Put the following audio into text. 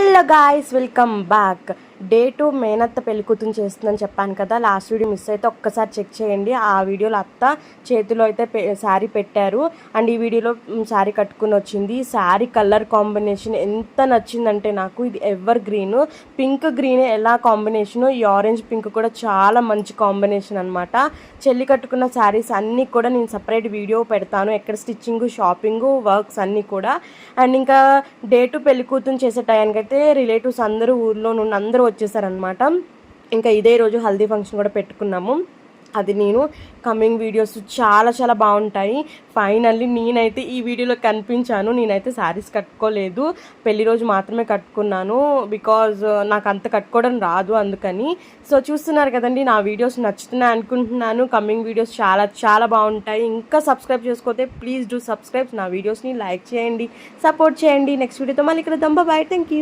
Bon, hello guys welcome back day two మేనత్త పెళ్ళి కూతురు చేస్తుందని చెప్పాను కదా లాస్ట్ వీడియో మిస్ అయితే ఒక్కసారి చెక్ చేయండి. ఆ వీడియోలో అత్త చేతిలో అయితే శారీ పెట్టారు. అండ్ ఈ వీడియోలో శారీ కట్టుకుని వచ్చింది. శారీ కలర్ కాంబినేషన్ ఎంత నచ్చిందంటే నాకు ఇది ఎవర్ గ్రీన్ పింక్ గ్రీన్ ఎలా కాంబినేషన్ ఈ ఆరెంజ్ పింక్ కూడా చాలా మంచి కాంబినేషన్ అనమాట చెల్లి కట్టుకున్న శారీస్ అన్నీ కూడా నేను సపరేట్ వీడియో పెడతాను. ఎక్కడ స్టిచ్చింగ్ షాపింగ్ వర్క్స్ అన్నీ కూడా. అండ్ ఇంకా డే టు పెళ్ళి కూతురు చేసే టైంకి అయితే రిలేటివ్స్ అందరూ ఊర్లో నుండి అందరూ వచ్చేసారనమాట ఇంకా ఇదే రోజు హల్దీ ఫంక్షన్ కూడా పెట్టుకున్నాము. అది నేను కమింగ్ వీడియోస్ చాలా చాలా బాగుంటాయి. ఫైనల్లీ నేనైతే ఈ వీడియోలో కనిపించాను. నేనైతే శారీస్ కట్టుకోలేదు. పెళ్ళి రోజు మాత్రమే కట్టుకున్నాను. బికాజ్ నాకు అంత కట్టుకోవడం రాదు అందుకని. సో చూస్తున్నారు కదండి నా వీడియోస్ నచ్చుతున్నాయి అనుకుంటున్నాను. కమింగ్ వీడియోస్ చాలా చాలా బాగుంటాయి. ఇంకా సబ్స్క్రైబ్ చేసుకోతే ప్లీజ్ డూ సబ్స్క్రైబ్. నా వీడియోస్ని లైక్ చేయండి సపోర్ట్ చేయండి. నెక్స్ట్ వీడియోతో మళ్ళీ ఇక్కడ దంబ బాయ్. Thank you